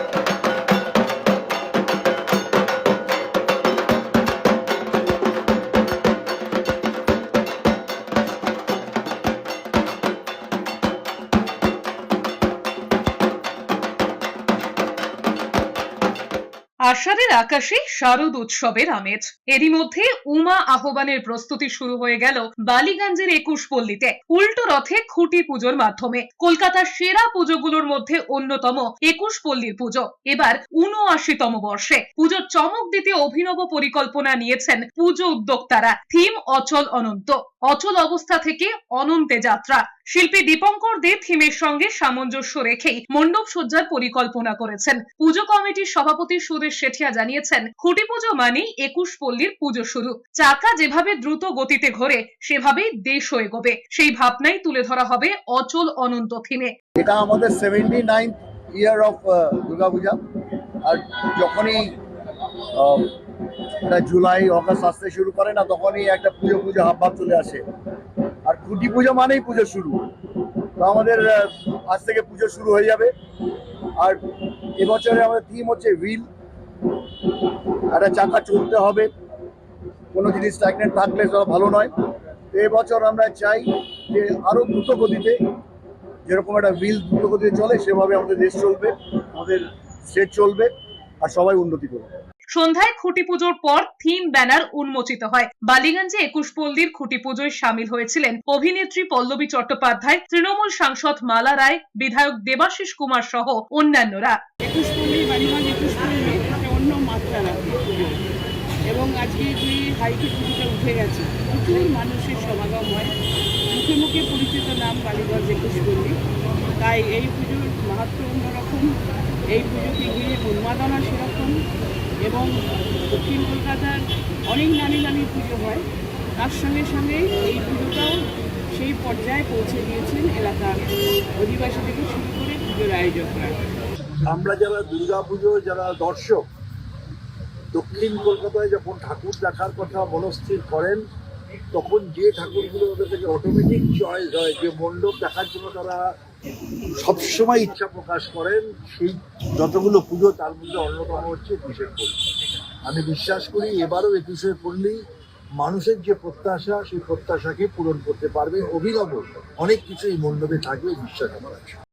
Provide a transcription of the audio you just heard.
you. আষাঢ়ের আকাশে শারদ উৎসবের আমেজ। এরই মধ্যে উমা আহ্বানের প্রস্তুতি শুরু হয়ে গেল বালিগঞ্জের একুশ পল্লীতে। উল্টো রথে খুঁটি পুজোর মাধ্যমে। কলকাতার সেরা পুজোগুলোর মধ্যে অন্যতম একুশ পল্লীর পুজো। এবার উনআশিতম বর্ষে পুজোর চমক দিতে অভিনব পরিকল্পনা নিয়েছেন পুজো উদ্যোক্তারা। থিম অচল অনন্ত। অচল অবস্থা থেকে অনন্তে যাত্রা। শিল্পী দীপঙ্কর দে থিমের সঙ্গে সামঞ্জস্য রেখেই মণ্ডপ সজ্জার পরিকল্পনা করেছেন। পুজো কমিটির সভাপতি সুরেশ শেঠিয়া জানিয়েছেন, খুঁটি পুজো মানেই একুশ পল্লীর পুজো শুরু। চাকা যেভাবে দ্রুত গতিতে ঘোরে, সেভাবেই দেশ হয়ে এগোবে। সেই ভাবনাই তুলে ধরা হবে অচল অনন্ত থিমে। এটা আমাদের seventy nine year of Durga Puja আর যখনই জুলাই, অগাস্ট আসতে শুরু করে না, তখনই একটা পুজো পুজো হাবভাব চলে আসে। আর খুঁটি পুজো মানেই পুজো শুরু। তো আমাদের আজ থেকে পুজো শুরু হয়ে যাবে। আর এবছরে আমাদের থিম হচ্ছে হুইল একটা চাকা চলতে হবে। কোনো জিনিস স্ট্যাগনেন্ট থাকলে সেটা ভালো নয়। তো এবছর আমরা চাই যে আরও দ্রুত গতিতে যেরকম একটা হুইল দ্রুত গতিতে চলে সেভাবে আমাদের দেশ চলবে আমাদের স্টেট চলবে আর সবাই উন্নতি করবে। সন্ধ্যায় খুঁটি পুজোর পর থিম ব্যানার উন্মোচিত হয়। বালিগঞ্জে একুশ পল্লীর খুঁটি পুজোয় সামিল হয়েছিলেন অভিনেত্রী পল্লবী চট্টোপাধ্যায় তৃণমূল সাংসদ মালা রায় বিধায়ক দেবাশিস কুমার সহ অন্যান্যরা। একুশ পল্লী বাড়িগঞ্জ একুশ পল্লী। মাত্রা রাখে এবং আজকে যে হাইকে পুজোটা উঠে গেছে, প্রচুর মানুষের সমাগম হয়। মুখে মুখে পরিচিত নাম বালিগঞ্জ একুশ পল্লী তাই এই পুজোর মাহাত্ম অন্যরকম। এই পুজোকে ঘিরে উন্মাদনা সেরকম এবং দক্ষিণ কলকাতার অনেক নামি নামি পুজো হয়। তার সঙ্গে সঙ্গে এই পুজোটাও সেই পর্যায়ে পৌঁছে দিয়েছেন এলাকার অধিবাসী থেকে শুরু করে পুজোর আয়োজকরা। আমরা যারা দুর্গাপুজো, যারা দর্শক দক্ষিণ কলকাতায় যখন ঠাকুর দেখার কথা মনস্থির করেন, তখন যে ঠাকুরগুলো ওদের থেকে অটোমেটিক চয়েস হয়, যে মণ্ডপ দেখার জন্য তারা সবসময় ইচ্ছা প্রকাশ করেন, সেই যতগুলো পুজো তার মধ্যে অন্যতম হচ্ছে একুশের পল্লী। আমি বিশ্বাস করি এবারও একুশের পল্লী মানুষের যে প্রত্যাশা, সেই প্রত্যাশাকে পূরণ করতে পারবে। অভিনব অনেক কিছু এই মণ্ডপে থাকবে, বিশ্বাস আমার আছে।